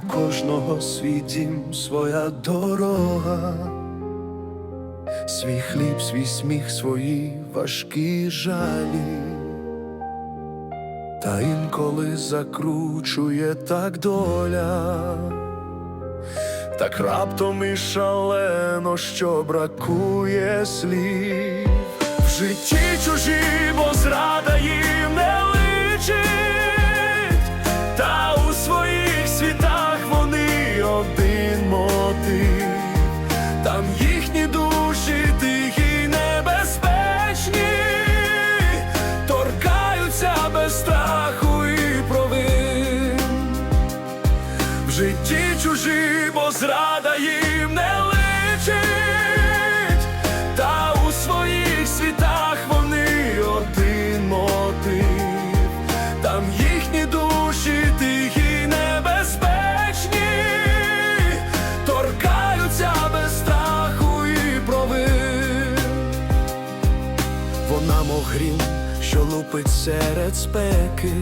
кожного свій дім, своя дорога, свій хліб, свій сміх, свої важкі жалі. Та інколи закручує так доля, так раптом і шалено, що бракує слів. В житті чужі, В житті чужі, бо зрада їм не личить, та у своїх світах вони один мотив, там їхні душі тихі небезпечні, торкаються без страху і провин. Вона мов грім, що лупить серед спеки,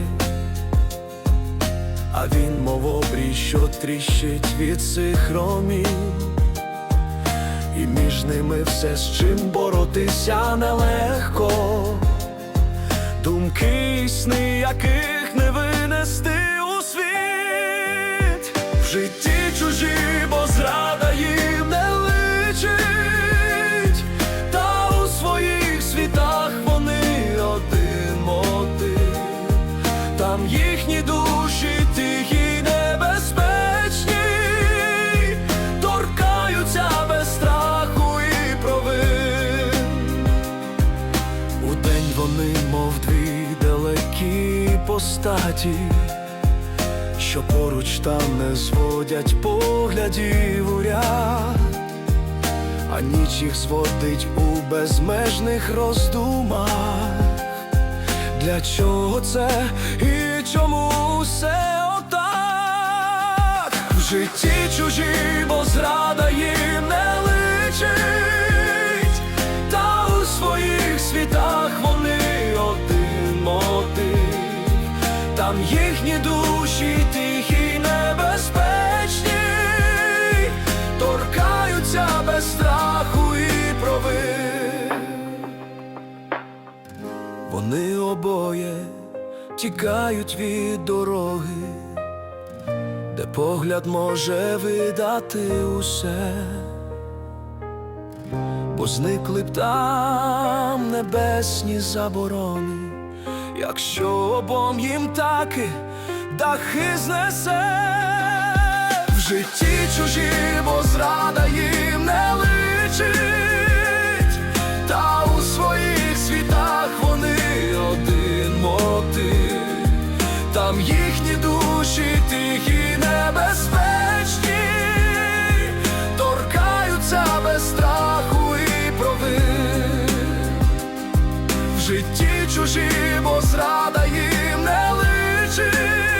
а він, мов обрій, що тріщить від цих ромів, і між ними все, з чим боротися нелегко, думки і сни, яких не винести у світ, в житті чужі, бо зрада їм не личить, та у своїх світах вони один мотив, там їхні душі постаті, що поруч там не зводять поглядів у ряд, а ніч їх зводить у безмежних роздумах. Для чого це і чому все отак? В житті Вони обоє тікають від дороги, де погляд може видати усе, бо зникли б там небесні заборони, якщо обом їм таки дахи знесе, в житті чужі, бо зрада житті чужі, бо зрада їм не личить.